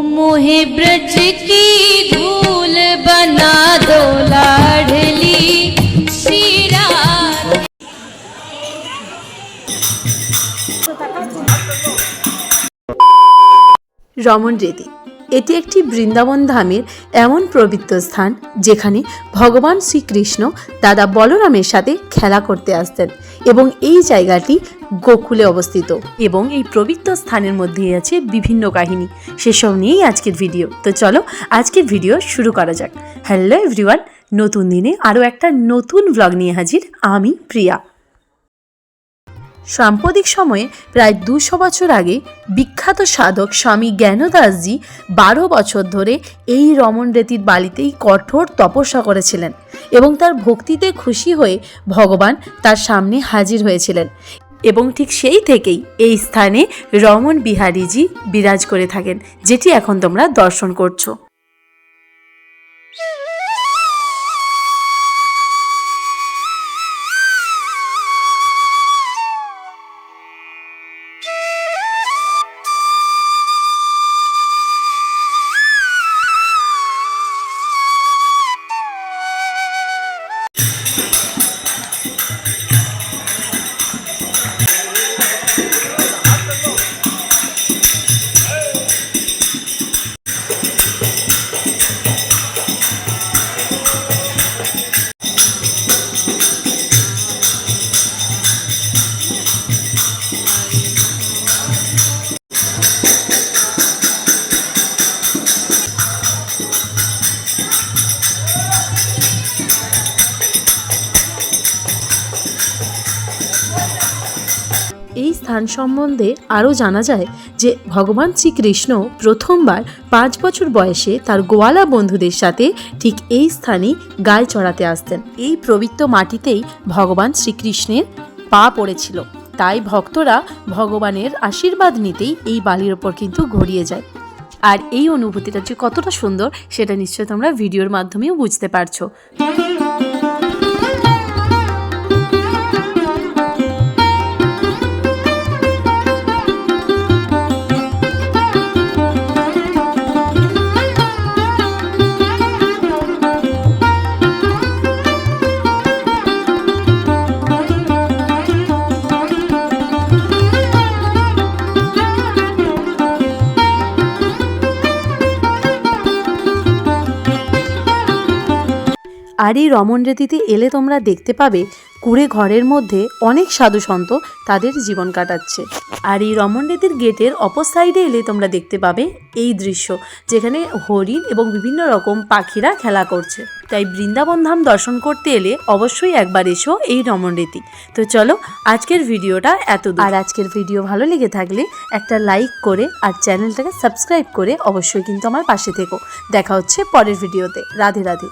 मोहे ब्रज की धूल बना दो लाडली श्री राधे রমণ রেতি এটি একটি বৃন্দাবন ধামের এমন পবিত্র স্থান যেখানে ভগবান শ্রীকৃষ্ণ দাদা বলরামের সাথে খেলা করতে আসতেন এবং এই জায়গাটি গোকুলে অবস্থিত। এবং এই পবিত্র স্থানের মধ্যে আছে বিভিন্ন কাহিনী। সেসব নিয়েই আজকের ভিডিও। তো চলো, আজকের ভিডিও শুরু করা যাক। হ্যালো এভরিওয়ান নতুন দিনে আরও একটা নতুন ব্লগ নিয়ে হাজির আমি প্রিয়া। সাম্প্রতিক সময়ে প্রায় দুশো বছর আগে বিখ্যাত সাধক স্বামী জ্ঞানদাসজি বারো বছর ধরে এই রমণ রেতির বালিতেই কঠোর তপস্যা করেছিলেন এবং তার ভক্তিতে খুশি হয়ে ভগবান তার সামনে হাজির হয়েছিলেন এবং ঠিক সেই থেকেই এই স্থানে রমণ বিহারীজি বিরাজ করে থাকেন, যেটি এখন তোমরা দর্শন করছ। স্থান সম্বন্ধে আরও জানা যায় যে ভগবান শ্রীকৃষ্ণ প্রথমবার পাঁচ বছর বয়সে তার গোয়ালা বন্ধুদের সাথে ঠিক এই স্থানে গায়ে চড়াতে আসতেন। এই প্রবৃত্ত মাটিতেই ভগবান শ্রীকৃষ্ণের পা পড়েছিল। তাই ভক্তরা ভগবানের আশীর্বাদ নিতেই এই বালির ওপর কিন্তু গড়িয়ে যায়। আর এই অনুভূতিটা যে কতটা সুন্দর, সেটা নিশ্চয়ই তোমরা ভিডিওর মাধ্যমেও বুঝতে পারছ। আর এই রমণ রেতিতে এলে তোমরা দেখতে পাবে কুড়ে ঘরের মধ্যে অনেক সাধু সন্ত তাদের জীবন কাটাচ্ছে। আর এই রমণ রেতির গেটের অপর সাইডে এলে তোমরা দেখতে পাবে এই দৃশ্য, যেখানে হরিণ এবং বিভিন্ন রকম পাখিরা খেলা করছে। তাই বৃন্দাবন ধাম দর্শন করতে এলে অবশ্যই একবার এসো এই রমণ রেতি। তো চলো, আজকের ভিডিওটা এত আর আজকের ভিডিও ভালো লেগে থাকলে একটা লাইক করে আর চ্যানেলটাকে সাবস্ক্রাইব করে অবশ্যই কিন্তু আমার পাশে থেকো। দেখা হচ্ছে পরের ভিডিওতে। রাধে রাধে।